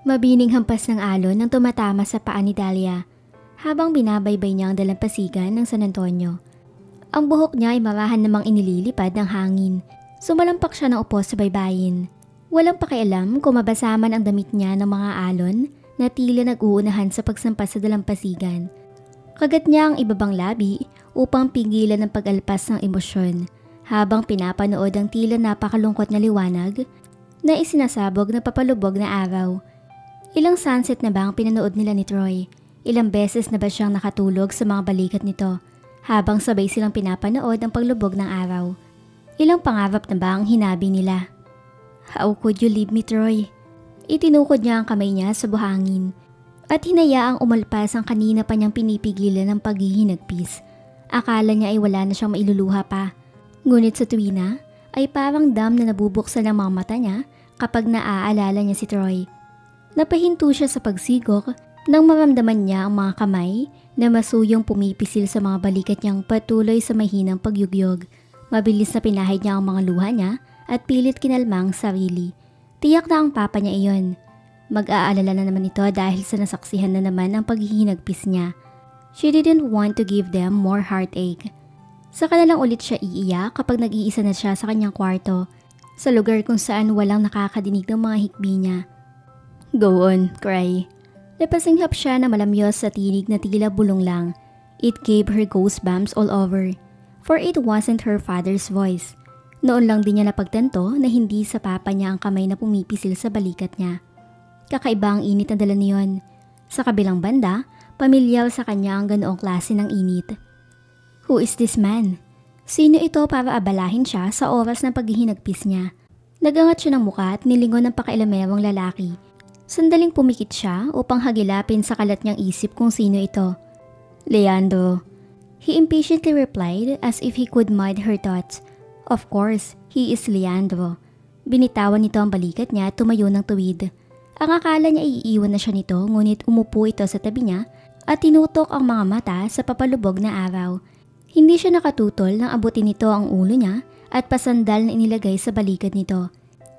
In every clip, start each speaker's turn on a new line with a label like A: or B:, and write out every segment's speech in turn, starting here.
A: Mabining hampas ng alon nang tumatama sa paa ni Dahlia habang binabaybay niya ang dalampasigan ng San Antonio. Ang buhok niya ay marahan namang inililipad ng hangin. Sumalampak siya ng upo sa baybayin. Walang pakialam kung mabasa man ang damit niya ng mga alon na tila nag-uunahan sa pagsampas sa dalampasigan. Kagat niya ang ibabang labi upang pigilan ang pag-alpas ng emosyon habang pinapanood ang tila napakalungkot na liwanag na isinasabog na papalubog na araw. Ilang sunset na ba ang pinanood nila ni Troy? Ilang beses na ba siyang nakatulog sa mga balikat nito habang sabay silang pinapanood ang paglubog ng araw? Ilang pangarap na ba ang hinabi nila? How could you leave me, Troy? Itinukod niya ang kamay niya sa buhangin at hinayaang umalpas ang kanina pa niyang pinipigilan ng paghihinagpis. Akala niya ay wala na siyang mailuluha pa. Ngunit sa tuwina ay parang dam na nabubuksan ang mga mata niya kapag naaalala niya si Troy. Napahinto siya sa pagsigok nang maramdaman niya ang mga kamay na masuyong pumipisil sa mga balikat niyang patuloy sa mahinang pagyugyog. Mabilis na pinahid niya ang mga luha niya at pilit kinalma ang sarili. Tiyak na ang papa niya iyon. Mag-aalala na naman ito dahil sa nasaksihan na naman ang paghihinagpis niya. She didn't want to give them more heartache. Saka na ulit siya iiyak kapag nag-iisa na siya sa kanyang kwarto, sa lugar kung saan walang nakakadinig ng mga hikbi niya. Go on, cry. Napasinghap siya na malamyos sa tinig na tila bulong lang. It gave her goosebumps all over. For it wasn't her father's voice. Noon lang din niya napagtanto na hindi sa papa niya ang kamay na pumipisil sa balikat niya. Kakaiba ang init na dala niyon. Sa kabilang banda, pamilyar sa kanya ang ganoong klase ng init. Who is this man? Sino ito para abalahin siya sa oras ng paghihinagpis niya? Nagangat siya ng muka at nilingon ng pakailamerong lalaki. Sandaling pumikit siya upang hagilapin sa kalat niyang isip kung sino ito. Leandro. He impatiently replied as if he could mud her thoughts. Of course, he is Leandro. Binitawan nito ang balikat niya at tumayo ng tuwid. Ang akala niya iiwan na siya nito ngunit umupo ito sa tabi niya at tinutok ang mga mata sa papalubog na araw. Hindi siya nakatutol nang abutin nito ang ulo niya at pasandal na inilagay sa balikat nito.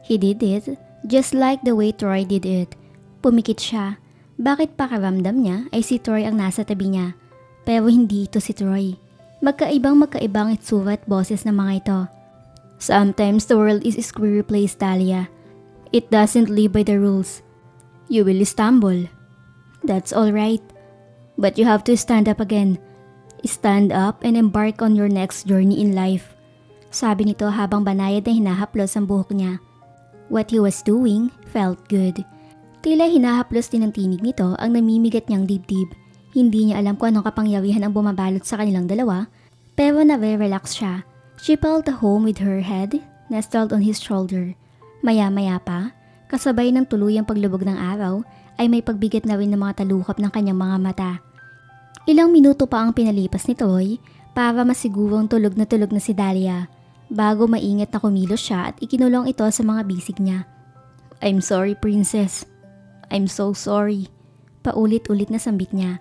A: He did it just like the way Troy did it. Pumikit siya. Bakit pakaramdam niya ay si Troy ang nasa tabi niya? Pero hindi ito si Troy. Magkaibang magkaibang itsura at boses ng mga ito. Sometimes the world is a square place, Talia. It doesn't live by the rules. You will stumble. That's alright. But you have to stand up again. Stand up and embark on your next journey in life. Sabi nito habang banayad na hinahaplos ang buhok niya. What he was doing felt good. Tila hinahaplos din ng tinig nito ang namimigat niyang dibdib. Hindi niya alam kung anong kapangyarihan ang bumabalot sa kanilang dalawa, pero nare-relax siya. She felt home with her head nestled on his shoulder. Maya-maya pa, kasabay ng tuluyang paglubog ng araw, ay may pagbigat na rin ng mga talukap ng kanyang mga mata. Ilang minuto pa ang pinalipas ni Toy para masigurong tulog na tulog na si Dahlia bago maingat na kumilos siya at ikinulong ito sa mga bisig niya. I'm sorry, princess. I'm so sorry. Paulit-ulit na sambit niya.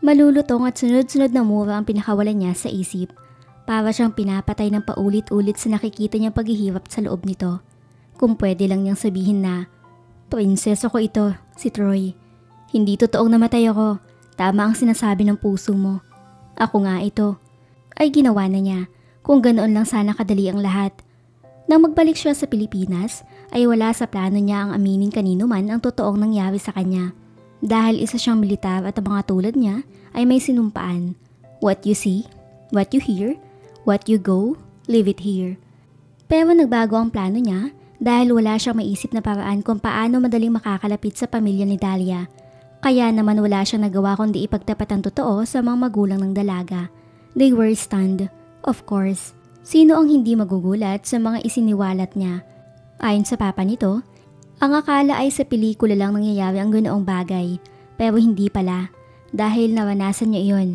A: Malulutong at sunod-sunod na mura ang pinakawalan niya sa isip. Para siyang pinapatay ng paulit-ulit sa nakikita niyang paghihirap sa loob nito. Kung pwede lang niyang sabihin na, Princess ako ito, si Troy. Hindi totoong namatay ako. Tama ang sinasabi ng puso mo. Ako nga ito. Ay ginawa na niya. Kung ganoon lang sana kadali ang lahat. Nang magbalik siya sa Pilipinas, ay wala sa plano niya ang aminin kanino man ang totoong nangyari sa kanya. Dahil isa siyang militar at ang mga tulad niya ay may sinumpaan. What you see, what you hear, what you go, leave it here. Pero nagbago ang plano niya dahil wala siyang maisip na paraan kung paano madaling makakalapit sa pamilya ni Dahlia. Kaya naman wala siyang nagawa kundi ipagtapat ang totoo sa mga magulang ng dalaga. They were stunned. Of course, sino ang hindi magugulat sa mga isiniwalat niya? Ayon sa papa nito, ang akala ay sa pelikula lang nangyayari ang ganoong bagay, pero hindi pala, dahil naranasan niya iyon.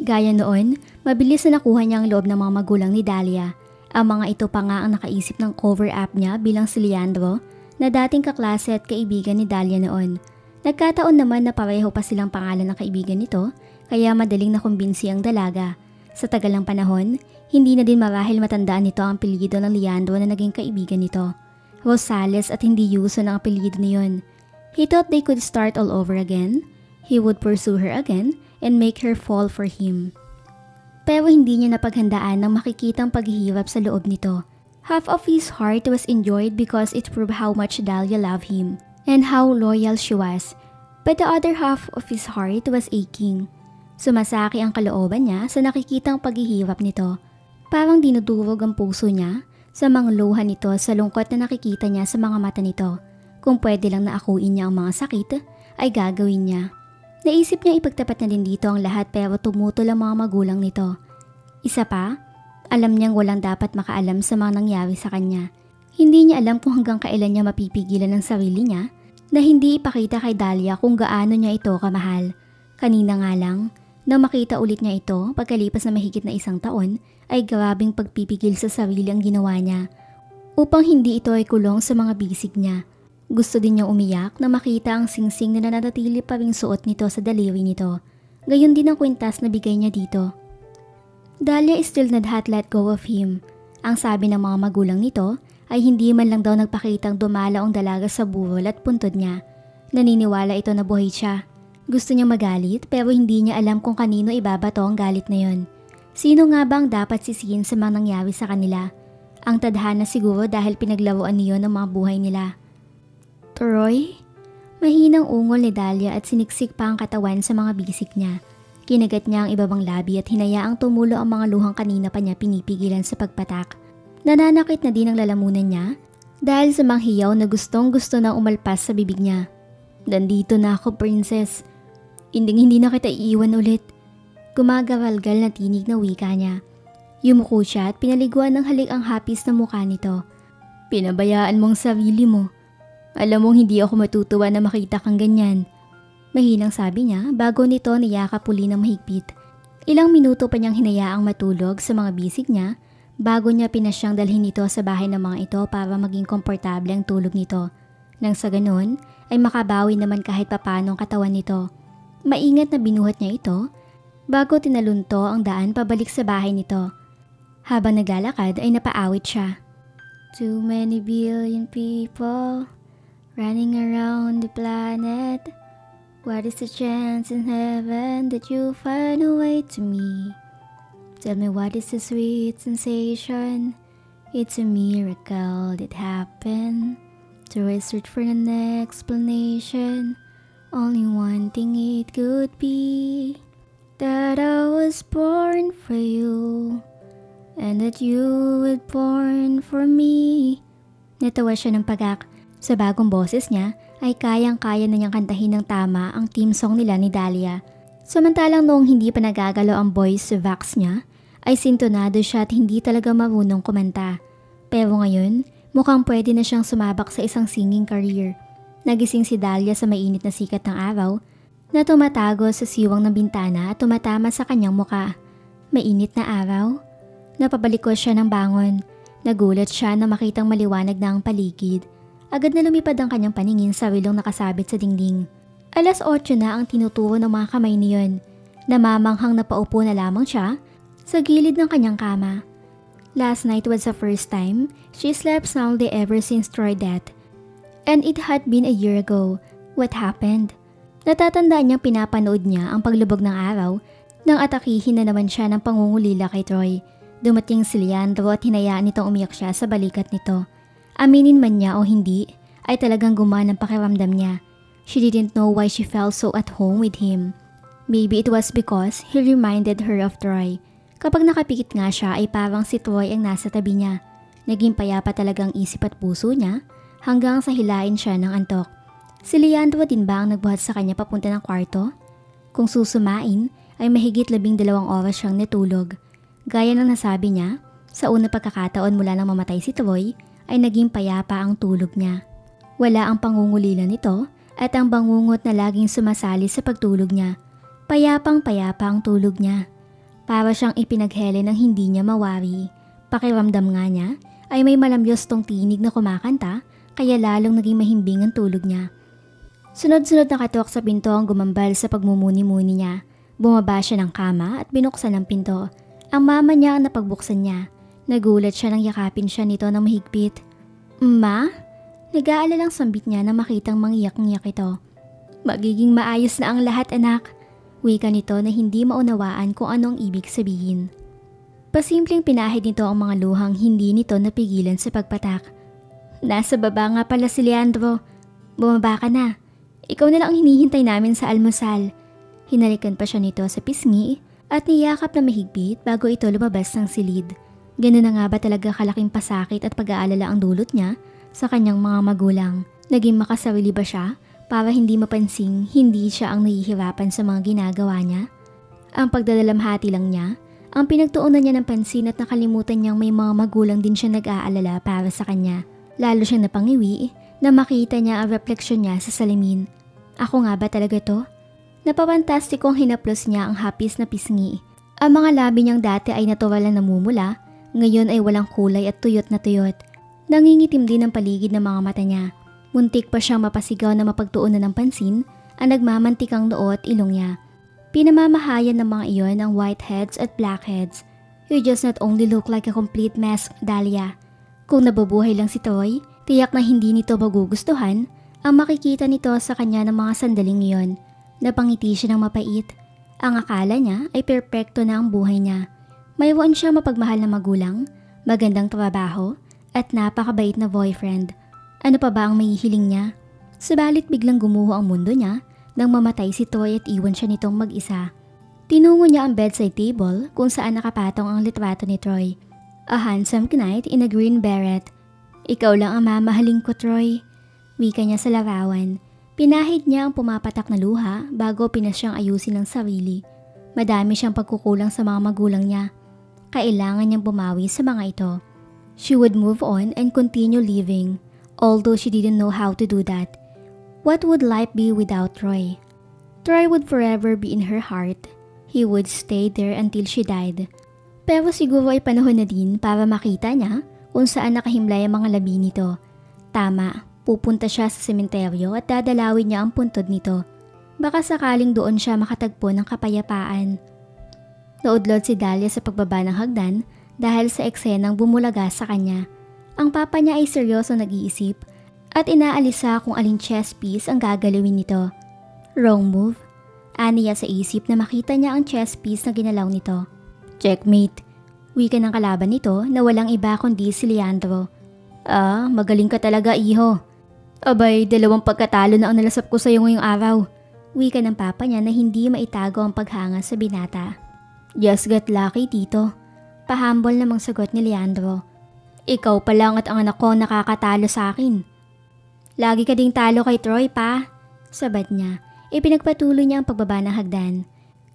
A: Gaya noon, mabilis na nakuha niya ang loob ng mga magulang ni Dahlia. Ang mga ito pa nga ang nakaisip ng cover up niya bilang si Leandro, na dating kaklase at kaibigan ni Dahlia noon. Nagkataon naman na pareho pa silang pangalan ng kaibigan nito, kaya madaling nakumbinsi ang dalaga. Sa tagal ng panahon, hindi na din marahil matandaan nito ang apelyido ng Leandro na naging kaibigan nito. Rosales at hindi yuso ng apelyido niyon. He thought they could start all over again. He would pursue her again and make her fall for him. Pero hindi niya napaghandaan ng makikitang paghihirap sa loob nito. Half of his heart was enjoyed because it proved how much Dahlia loved him and how loyal she was. But the other half of his heart was aching. Sumasaki ang kalooban niya sa nakikitang paghihirap nito. Parang dinudurog ang puso niya sa mga luha nito sa lungkot na nakikita niya sa mga mata nito. Kung pwede lang na akuin niya ang mga sakit, ay gagawin niya. Naisip niya ipagtapat na din dito ang lahat pero tumutol ang mga magulang nito. Isa pa, alam niyang walang dapat makaalam sa mga nangyari sa kanya. Hindi niya alam kung hanggang kailan niya mapipigilan ang sarili niya na hindi ipakita kay Dahlia kung gaano niya ito kamahal. Kanina nga lang, nang makita ulit niya ito pagkalipas na mahigit na isang taon, ay grabing pagpipigil sa sarili ang ginawa niya upang hindi ito ay kulong sa mga bisig niya. Gusto din niyang umiyak na makita ang singsing na nananatili pa ring suot nito sa daliri nito. Gayon din ang kwintas na bigay niya dito. Dahlia still not had let go of him. Ang sabi ng mga magulang nito ay hindi man lang daw nagpakitang dumala ang dalaga sa burol at puntod niya. Naniniwala ito na buhay siya. Gusto niya magalit pero hindi niya alam kung kanino ibabato ang galit na yon. Sino nga bang dapat sisihin sa mga nangyari sa kanila? Ang tadhana siguro dahil pinaglaruan niyo ng mga buhay nila. Troy? Mahinang ungol ni Dahlia at siniksik pa ang katawan sa mga bisik niya. Kinagat niya ang ibabang labi at hinayaang tumulo ang mga luhang kanina pa niya pinipigilan sa pagpatak. Nananakit na din ang lalamunan niya dahil sa mga hiyaw na gustong gusto nang umalpas sa bibig niya. Nandito na ako, princess. Hinding hindi na kita iiwan ulit. Gumagagalgal na tinig na wika niya. Yumuko siya at pinaliguan ng halik ang hapis na mukha nito. Pinabayaan mong sarili mo. Alam mong hindi ako matutuwa na makita kang ganyan. Mahinang sabi niya bago nito niyakap uli ng mahigpit. Ilang minuto pa niyang hinayaang matulog sa mga bisig niya bago niya pinasyang dalhin ito sa bahay ng mga ito para maging komportable ang tulog nito. Nang sa ganun ay makabawi naman kahit papano ang katawan nito. Maingat na binuhat niya ito bago tinalunto ang daan pabalik sa bahay nito. Habang naglalakad ay napaawit siya. Too many billion people running around the planet. What is the chance in heaven that you find a way to me? Tell me what is the sweet sensation? It's a miracle that happened. To I search for an explanation. Only one thing it could be that I was born for you and that you were born for me. Natawa siya ng pagak. Sa bagong boses niya ay kayang-kaya na niyang kantahin ng tama ang team song nila ni Dahlia. Samantalang noong hindi pa nagagalaw ang voice vax niya, ay sintonado siya at hindi talaga marunong kumanta. Pero ngayon, mukhang pwede na siyang sumabak sa isang singing career. Nagising si Dahlia sa mainit na sikat ng araw na tumatago sa siwang ng bintana at tumatama sa kanyang muka. Mainit na araw? Napabalikos siya ng bangon. Nagulat siya na makitang maliwanag na ang paligid. Agad na lumipad ang kanyang paningin sa wilong nakasabit sa dingding. Alas 8 na ang tinuturo ng mga kamay niyon. Namamanghang na paupo na lamang siya sa gilid ng kanyang kama. Last night was the first time she slept soundly ever since Troy death. And it had been a year ago. What happened? Natatandaan niyang pinapanood niya ang paglubog ng araw nang atakihin na naman siya ng pangungulila kay Troy. Dumating si Leandro at hinayaan nitong umiyak siya sa balikat nito. Aminin man niya o hindi, ay talagang gumana ang pakiramdam niya. She didn't know why she felt so at home with him. Maybe it was because he reminded her of Troy. Kapag nakapikit nga siya ay parang si Troy ang nasa tabi niya. Naging payapa talagang isip at puso niya hanggang sa hilain siya ng antok. Si Leandro din ba ang nagbuhat sa kanya papunta ng kwarto? Kung susumain ay mahigit labing dalawang oras siyang natulog. Gaya ng nasabi niya, sa una pagkakataon mula nang mamatay si Troy ay naging payapa ang tulog niya. Wala ang pangungulila nito at ang bangungot na laging sumasali sa pagtulog niya. Payapang payapa ang tulog niya. Para siyang ipinaghele ng hindi niya mawari. Pakiramdam nga niya ay may malamyos tong tinig na kumakanta kaya lalong naging mahimbing ang tulog niya. Sunod-sunod na katok sa pinto ang gumambal sa pagmumuni-muni niya. Bumaba siya ng kama at binuksan ang pinto. Ang mama niya ang napagbuksan niya. Nagulat siya nang yakapin siya nito ng mahigpit. Ma? Nag-aalalang sambit niya na makitang mangiyak-ngiyak ito. Magiging maayos na ang lahat anak. Wika nito na hindi maunawaan kung anong ibig sabihin. Pasimpleng pinahid nito ang mga luhang hindi nito napigilan sa pagpatak. Nasa baba nga pala si Leandro. Bumaba ka na. Ikaw na lang ang hinihintay namin sa almusal. Hinalikan pa siya nito sa pisngi at niyakap na mahigpit bago ito lumabas ng silid. Ganun na nga ba talaga kalaking pasakit at pag-aalala ang dulot niya sa kanyang mga magulang? Naging makasarili ba siya para hindi mapansing hindi siya ang nahihirapan sa mga ginagawa niya? Ang pagdadalamhati lang niya, ang pinagtuunan niya ng pansin at nakalimutan niyang may mga magulang din siya nag-aalala para sa kanya. Lalo siyang napangiwi na makita niya ang refleksyon niya sa salamin. Ako nga ba talaga to? Napapantastikong hinaplos niya ang hapis na pisngi. Ang mga labi niyang dati ay natural lang namumula, ngayon ay walang kulay at tuyot na tuyot. Nangingitim din ang paligid ng mga mata niya. Muntik pa siyang mapasigaw na mapagtuunan ng pansin ang nagmamantikang noo at ilong niya. Pinamamahayan ng mga iyon ang whiteheads at blackheads. You just not only look like a complete mess, Dahlia. Kung nabubuhay lang si Troy, tiyak na hindi nito magugustuhan ang makikita nito sa kanya ng mga sandaling iyon. Napangiti siya ng mapait. Ang akala niya ay perpekto na ang buhay niya. Mayroon siya mapagmahal na magulang, magandang trabaho, at napakabait na boyfriend. Ano pa ba ang mahihiling niya? Subalit biglang gumuho ang mundo niya nang mamatay si Troy at iwan siya nitong mag-isa. Tinungo niya ang bedside table kung saan nakapatong ang litrato ni Troy. A handsome knight in a green beret. Ikaw lang ang mamahaling ko, Troy. Wika niya sa larawan. Pinahid niya ang pumapatak na luha bago pinasyang ayusin ang sarili. Madami siyang pagkukulang sa mga magulang niya. Kailangan niyang bumawi sa mga ito. She would move on and continue living, although she didn't know how to do that. What would life be without Troy? Troy would forever be in her heart. He would stay there until she died. Pero siguro ay panahon na din para makita niya kung saan nakahimlay ang mga labi nito. Tama, pupunta siya sa sementeryo at dadalawin niya ang puntod nito. Baka sakaling doon siya makatagpo ng kapayapaan. Naudlot si Dahlia sa pagbaba ng hagdan dahil sa eksenang bumulaga sa kanya. Ang papa niya ay seryoso nag-iisip at inaalisa kung alin chess piece ang gagalawin nito. Wrong move. Aniya sa isip na makita niya ang chess piece na ginalaw nito. Checkmate. Wika ng kalaban nito na walang iba kundi si Leandro. Ah, magaling ka talaga iho. Abay, dalawang pagkatalo na ang nalasap ko sa iyo ngayong araw. Wika ng papa niya na hindi maitago ang paghanga sa binata. Just got lucky, tito. Pahambol namang sagot ni Leandro. Ikaw pa lang at ang anak ko nakakatalo sa akin. Lagi ka ding talo kay Troy pa. Sabat niya. Ipinagpatuloy niya ang pagbaba ng hagdan.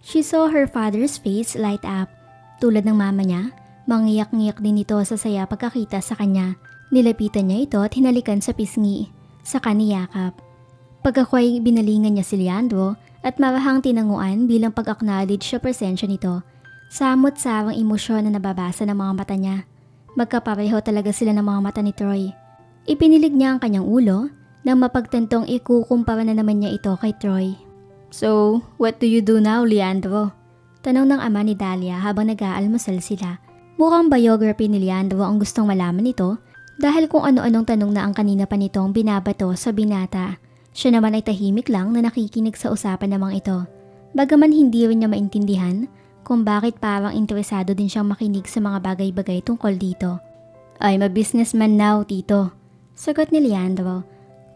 A: She saw her father's face light up. Tulad ng mama niya, mangiyak-ngiyak din ito sa saya pagkakita sa kanya. Nilapitan niya ito at hinalikan sa pisngi. Sa kaniyakap. Pagkakway binalingan niya si Leandro at marahang tinanguan bilang pag-acknowledge sa presensya nito. Samot-sarang emosyon na nababasa ng mga mata niya. Magkapareho talaga sila ng mga mata ni Troy. Ipinilig niya ang kanyang ulo nang mapagtantong ikukumpara na naman niya ito kay Troy. So, what do you do now, Leandro? Tanong ng ama ni Dahlia habang nag-aalmusal sila. Mukhang biography ni Leandro ang gustong malaman nito dahil kung ano-anong tanong na ang kanina pa nitong binabato sa binata. Siya naman ay tahimik lang na nakikinig sa usapan namang ito. Bagaman hindi rin niya maintindihan kung bakit parang interesado din siyang makinig sa mga bagay-bagay tungkol dito. I'm a businessman now, tito. Sagot ni Leandro.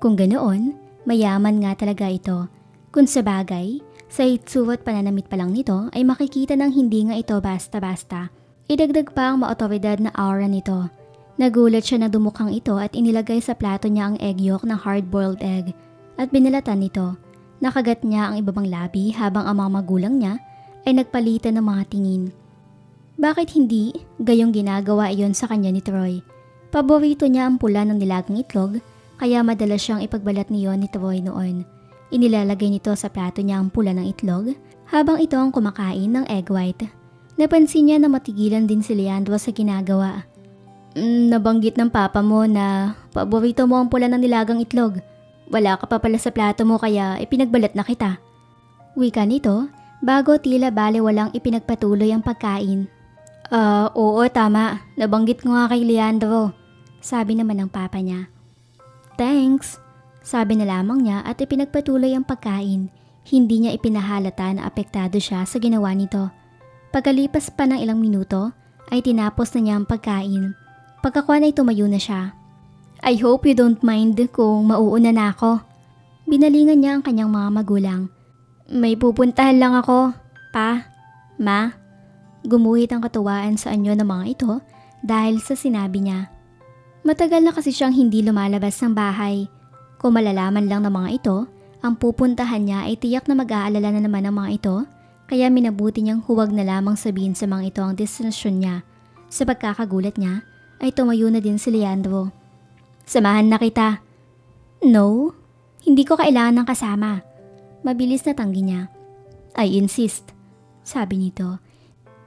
A: Kung ganoon, mayaman nga talaga ito. Kung sa bagay, sa itsura at pananamit pa lang nito ay makikita ng hindi nga ito basta-basta. Idagdag pa ang maotoridad na aura nito. Nagulat siya na dumukhang ito at inilagay sa plato niya ang egg yolk ng hard-boiled egg at binalatan nito. Nakagat niya ang ibabang labi habang ang mga magulang niya ay nagpalitan ng mga tingin. Bakit hindi gayong ginagawa iyon sa kanya ni Troy? Paborito niya ang pula ng nilagang itlog kaya madalas siyang ipagbalat niyon ni Troy noon. Inilalagay nito sa plato niya ang pula ng itlog habang ito ang kumakain ng egg white. Napansin niya na matigilan din si Leandro sa ginagawa. Mm, nabanggit ng papa mo na paborito mo ang pula ng nilagang itlog. Wala ka pa pala sa plato mo kaya ipinagbalat na kita. Wika nito bago tila bale walang ipinagpatuloy ang pagkain. Ah, oo tama. Nabanggit ko nga kay Leandro. Sabi naman ng papa niya. Thanks, sabi na lamang niya at ipinagpatuloy ang pagkain. Hindi niya ipinahalata na apektado siya sa ginawa nito. Pagkalipas pa ng ilang minuto, ay tinapos na niya ang pagkain. Pagkakuan ay tumayo na siya. I hope you don't mind kung mauuna na ako. Binalingan niya ang kanyang mga magulang. May pupuntahan lang ako, pa, ma. Gumuhit ang katuwaan sa anyo ng mga ito dahil sa sinabi niya. Matagal na kasi siyang hindi lumalabas ng bahay. Kung malalaman lang ng mga ito, ang pupuntahan niya ay tiyak na mag-aalala na naman ng mga ito, kaya minabuti niyang huwag na lamang sabihin sa mga ito ang destinasyon niya. Sa pagkakagulat niya, ay tumayo na din si Leandro. Samahan na kita. No, hindi ko kailangan ng kasama. Mabilis na tanggi niya. I insist, sabi nito.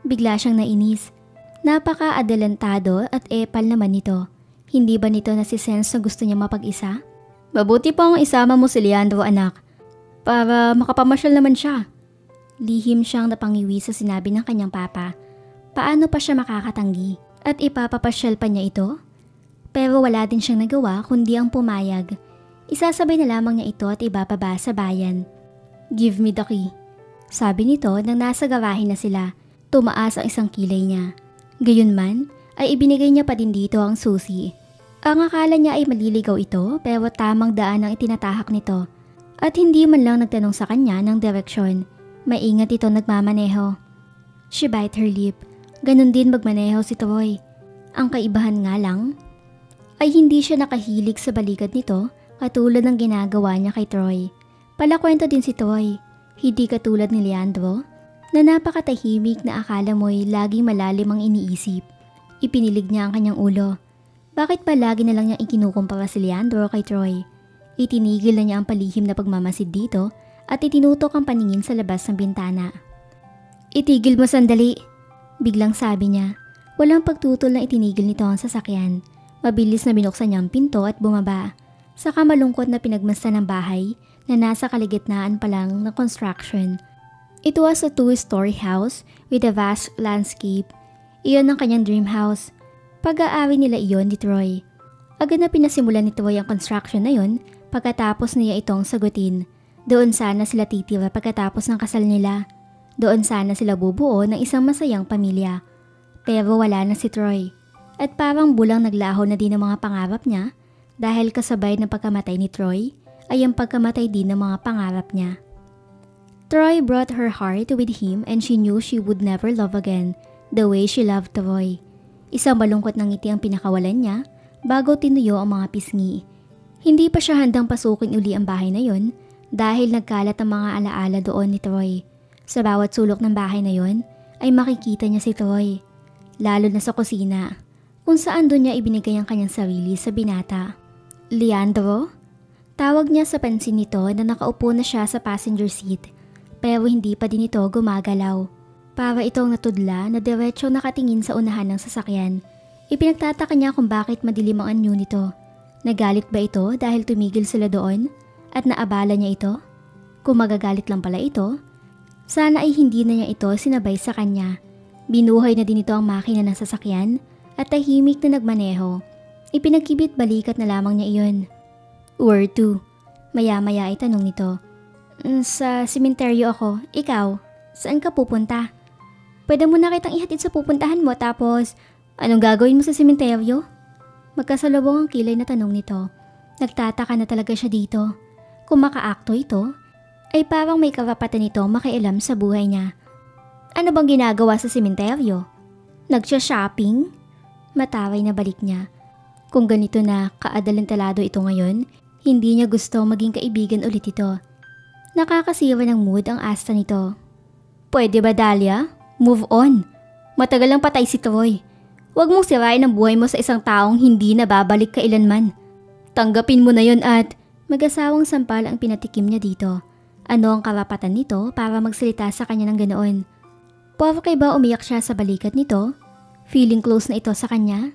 A: Bigla siyang nainis. Napaka-adelantado at epal naman nito. Hindi ba nito nasisense na gusto niya mapag-isa? Mabuti pong isama mo si Leandro anak. Para makapamasyal naman siya. Lihim siyang napangiwi sa sinabi ng kanyang papa. Paano pa siya makakatanggi? At ipapapasyal pa niya ito? Pero wala din siyang nagawa kundi ang pumayag. Isasabay na lamang niya ito at ibababa sa bayan. Give me the key. Sabi nito nang nasa garahe na sila. Tumaas ang isang kilay niya. Gayunman, ay ibinigay niya pa din dito ang susi. Ang akala niya ay maliligaw ito pero tamang daan ang itinatahak nito. At hindi man lang nagtanong sa kanya ng direksyon. Maingat ito nagmamaneho. She bite her lip. Ganon din magmaneho si Troy. Ang kaibahan nga lang ay hindi siya nakahilig sa balikat nito katulad ng ginagawa niya kay Troy. Palakwento din si Troy. Hindi katulad ni Leandro na napakatahimik na akala mo'y laging malalim ang iniisip. Ipinilig niya ang kanyang ulo. Bakit ba lagi na lang niyang ikinukumpara si Leandro kay Troy? Itinigil na niya ang palihim na pagmamasid dito at itinutok ang paningin sa labas ng bintana. Itigil mo sandali, biglang sabi niya. Walang pagtutol na itinigil nito ang sasakyan. Mabilis na binuksan niya ang pinto at bumaba. Saka malungkot na pinagmasdan ng bahay na nasa kaligitnaan pa lang ng construction. It was a two-story house with a vast landscape. Iyon ang kanyang dream house. Pag-aari nila iyon ni Troy. Agad na pinasimulan ni Troy ang construction na yon pagkatapos niya itong sagutin. Doon sana sila titira pagkatapos ng kasal nila. Doon sana sila bubuo ng isang masayang pamilya. Pero wala na si Troy. At parang bulang naglaho na din ang mga pangarap niya dahil kasabay ng pagkamatay ni Troy ay ang pagkamatay din ng mga pangarap niya. Troy brought her heart with him and she knew she would never love again the way she loved Troy. Isang malungkot ng ngiti ang pinakawalan niya bago tinuyo ang mga pisngi. Hindi pa siya handang pasukin uli ang bahay na yon dahil nagkalat ang mga alaala doon ni Troy. Sa bawat sulok ng bahay na yon ay makikita niya si Troy. Lalo na sa kusina, kung saan doon niya ibinigay ang kanyang sarili sa binata. Leandro? Tawag niya sa pansin nito na nakaupo na siya sa passenger seat pero hindi pa din ito gumagalaw. Para itong natudla na diretso nakatingin sa unahan ng sasakyan. Ipinagtataka niya kung bakit madilim ang anyo nito. Nagalit ba ito dahil tumigil sila doon at naabala niya ito? Kung magagalit lang pala ito, sana ay hindi na niya ito sinabay sa kanya. Binuhay na din ito ang makina ng sasakyan at tahimik na nagmaneho. Ipinagkibit balikat na lamang niya iyon. Where to? Maya-maya ay tanong nito. "Mm, Sa simenteryo ako. Ikaw, saan ka pupunta? Pwede mo na kitang ihatid sa pupuntahan mo tapos anong gagawin mo sa simenteryo? Magkasalubong ang kilay na tanong nito. Nagtataka na talaga siya dito. Kung makaakto ito, ay parang may karapatan nito makialam sa buhay niya. Ano bang ginagawa sa simenteryo? Nagsya-shopping? Mataway na balik niya. Kung ganito na kaadalantalado ito ngayon, hindi niya gusto maging kaibigan ulit ito. Nakakasiwa ng mood ang asta nito. Pwede ba Dahlia? Move on. Matagal lang patay si Troy. Huwag mong sirain ang buhay mo sa isang taong hindi na babalik kailanman. Tanggapin mo na yon at mag-asawang sampal ang pinatikim niya dito. Ano ang karapatan nito para magsalita sa kanya ng ganoon? Porke ba umiyak siya sa balikat nito? Feeling close na ito sa kanya?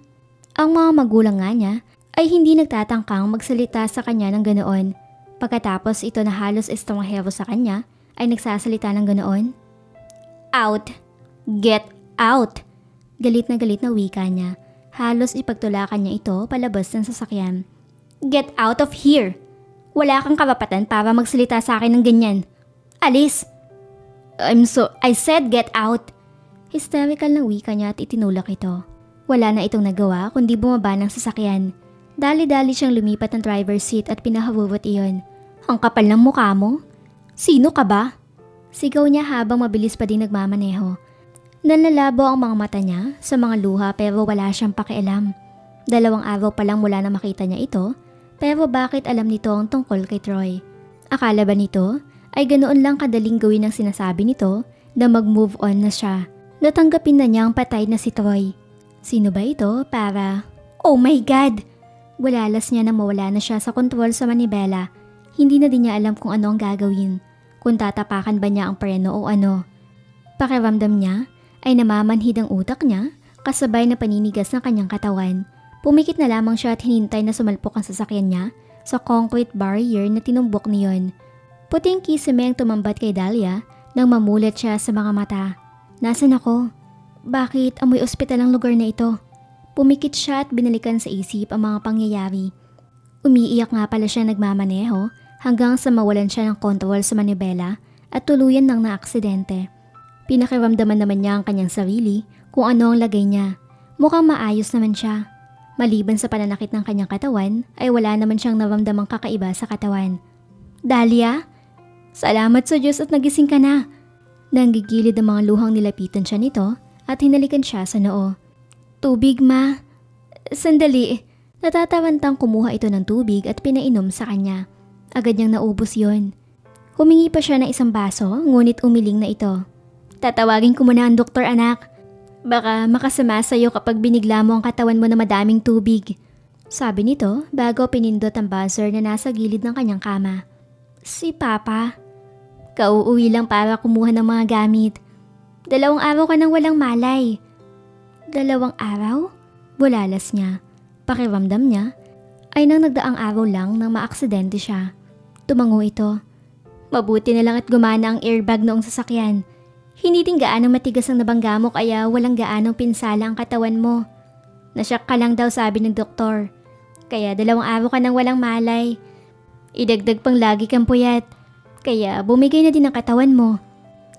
A: Ang mga magulang nga niya ay hindi nagtatangkang magsalita sa kanya ng ganoon. Pagkatapos ito na halos estranghero sa kanya ay nagsasalita ng ganoon. Out! Get out! Galit na galit na wika niya. Halos ipagtulakan niya ito palabas ng sasakyan. Get out of here! Wala kang karapatan para magsalita sa akin ng ganyan. Alis! I'm so... I said get out! Hysterical na wika niya at itinulak ito. Wala na itong nagawa kundi bumaba ng sasakyan. Dali-dali siyang lumipat ng driver's seat at pinahawawat iyon. Ang kapal ng mukha mo? Sino ka ba? Sigaw niya habang mabilis pa din nagmamaneho. Nalalabo ang mga mata niya sa mga luha pero wala siyang pakialam. Dalawang araw pa lang mula na makita niya ito, pero bakit alam nito ang tungkol kay Troy? Akala ba nito ay ganoon lang kadaling gawin ang sinasabi nito na mag-move on na siya? Natanggapin na niya ang patay na si Troy. Sino ba ito para... Oh my God! Walalas niya na mawala na siya sa kontrol sa manibela. Hindi na din niya alam kung ano ang gagawin. Kung tatapakan ba niya ang preno o ano. Pakiramdam niya ay namamanhid ang utak niya kasabay na paninigas ng kanyang katawan. Pumikit na lamang siya at hinintay na sumalpok ang sasakyan niya sa concrete barrier na tinumbok niyon. Puting kisame ang tumambat kay Dahlia nang mamulat siya sa mga mata. Nasaan ako? Bakit amoy ospital ang lugar na ito? Pumikit siya at binalikan sa isip ang mga pangyayari. Umiiyak nga pala siya nagmamaneho hanggang sa mawalan siya ng kontrol sa manibela at tuluyan ng naaksidente. Pinakiramdaman naman niya ang kanyang sarili kung ano ang lagay niya. Mukhang maayos naman siya. Maliban sa pananakit ng kanyang katawan ay wala naman siyang naramdamang kakaiba sa katawan. Dahlia? Salamat sa Diyos at nagising ka na. Nanggigilid ang mga luhang nilapitan siya nito at hinalikan siya sa noo. Tubig ma. Sandali. Natatawantang kumuha ito ng tubig at pinainom sa kanya. Agad niyang naubos yon. Humingi pa siya ng isang baso ngunit umiling na ito. Tatawagin ko muna ang doktor anak. Baka makasama sa'yo kapag binigla mo ang katawan mo na madaming tubig. Sabi nito bago pinindot ang buzzer na nasa gilid ng kanyang kama. Si Papa. Kauuwi lang para kumuha ng mga gamit. Dalawang araw ka nang walang malay. Dalawang araw? Bulalas niya. Pakiramdam niya ay nang nagdaang araw lang nang maaksidente siya. Tumango ito. Mabuti na lang at gumana ang airbag noong sasakyan. Hindi din gaanong matigas ang nabangga mo kaya walang gaanong pinsala ang katawan mo. Nasyak ka lang daw sabi ng doktor. Kaya dalawang araw ka nang walang malay. Idagdag pang lagi kang puyat. Kaya bumigay na din ang katawan mo.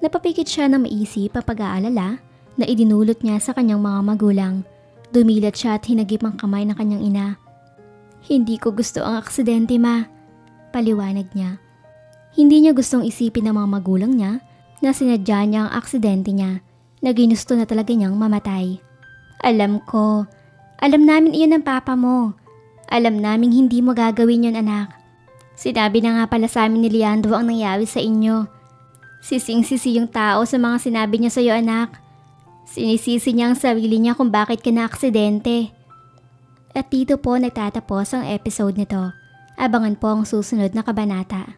A: Napapikit siya ng maisip ang pag-aalala na idinulot niya sa kanyang mga magulang. Dumilat siya at hinagip ang kamay ng kanyang ina. Hindi ko gusto ang aksidente ma. Paliwanag niya. Hindi niya gustong isipin ng mga magulang niya na sinadya niya ang aksidente niya na ginusto na talaga niyang mamatay. Alam ko. Alam namin iyon ng papa mo. Alam naming hindi mo gagawin yon anak. Sinabi na nga pala sa amin ni Leandro ang nangyari sa inyo. Sising-sisi yung tao sa mga sinabi niya sa iyo anak. Sinisisi niya ang sarili niya kung bakit ka na-aksidente. At dito po nagtatapos ang episode nito. Abangan po ang susunod na kabanata.